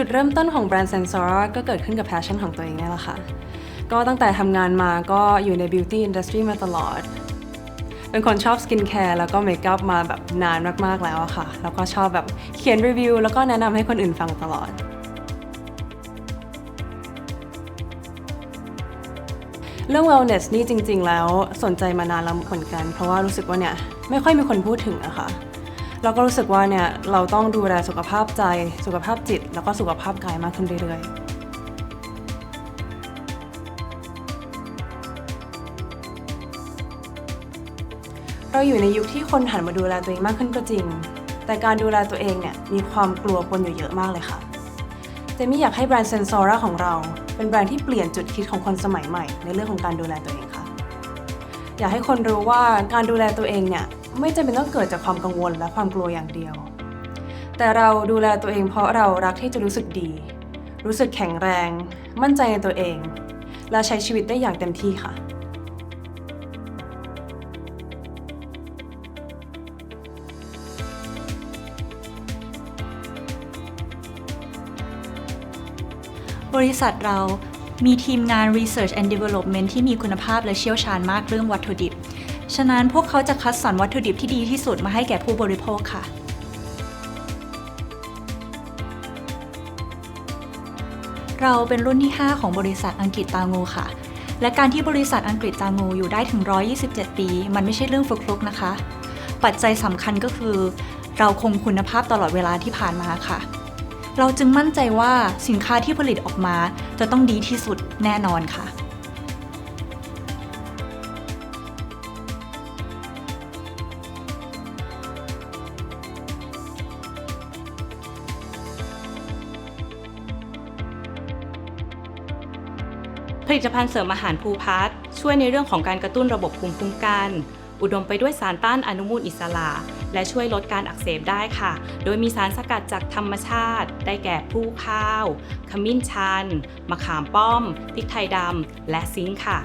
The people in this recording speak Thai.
จุดเริ่มต้นของแบรนด์ Sensora ก็เกิดขึ้นกับ passion ของตัวเองนี่แหละค่ะ ก็ตั้งแต่ทำงานมาก็อยู่ใน beauty industry มาตลอด เป็นคนชอบสกินแคร์แล้วก็เมคอัพมาแบบนานมาก ๆ แล้วอะค่ะ แล้วก็ชอบแบบเขียนรีวิวแล้วก็แนะนำให้คนอื่นฟังตลอดเรื่อง wellness นี่จริง ๆ แล้วสนใจมานานแล้วเหมือนกัน เพราะว่ารู้สึกว่าเนี่ย ไม่ค่อยมีคนพูดถึงอะค่ะ เราก็รู้สึกว่าเนี่ยเราต้องดูแลสุขภาพใจ สุขภาพจิต แล้วก็สุขภาพกายมากขึ้นเรื่อยๆเราอยู่ในยุคที่คนหันมาดูแลตัวเองมากขึ้นก็จริง แต่การดูแลตัวเองเนี่ยมีความกลัวปนอยู่เยอะมากเลยค่ะเจมี่อยากให้แบรนด์เซนซอร่าของเรา เป็นแบรนด์ที่เปลี่ยนจุดคิดของคนสมัยใหม่ ในเรื่องของการดูแลตัวเองค่ะ อยากให้คนรู้ว่าการดูแลตัวเองเนี่ย ไม่จำเป็นต้องเกิดจากความกังวลและความกลัวอย่างเดียว แต่เราดูแลตัวเองเพราะเรารักที่จะรู้สึกดี รู้สึกแข็งแรง มั่นใจในตัวเอง และใช้ชีวิตได้อย่างเต็มที่ค่ะ บริษัทเรามีทีมงาน Research and Development ที่มีคุณภาพและเชี่ยวชาญมากเรื่องวัตถุดิบ ฉะนั้นพวกเขาจะคัดสรรวัตถุดิบที่ดีที่สุดมาให้แก่ผู้บริโภคค่ะ เราเป็นรุ่นที่ 5 ของบริษัทอังกฤษตางูค่ะ และการที่บริษัทอังกฤษตางูอยู่ได้ถึง 127 ปี มันไม่ใช่เรื่องฟลุกๆนะคะ ปัจจัยสำคัญก็คือ เราคงคุณภาพตลอดเวลาที่ผ่านมาค่ะ เราจึงมั่นใจว่าสินค้าที่ผลิตออกมาจะต้องดีที่สุดแน่นอนค่ะ ผลิตภัณฑ์เสริมอาหารภูพัฒช่วยในเรื่องของการกระตุ้นระบบภูมิคุ้มกัน อุดมไปด้วยสารต้านอนุมูลอิสระ และช่วยลดการอักเสบได้ค่ะ โดยมีสารสกัดจากธรรมชาติ ได้แก่ผู้ข้าว ขมิ้นชัน มะขามป้อมพริกไทยดำและซิงค์ค่ะ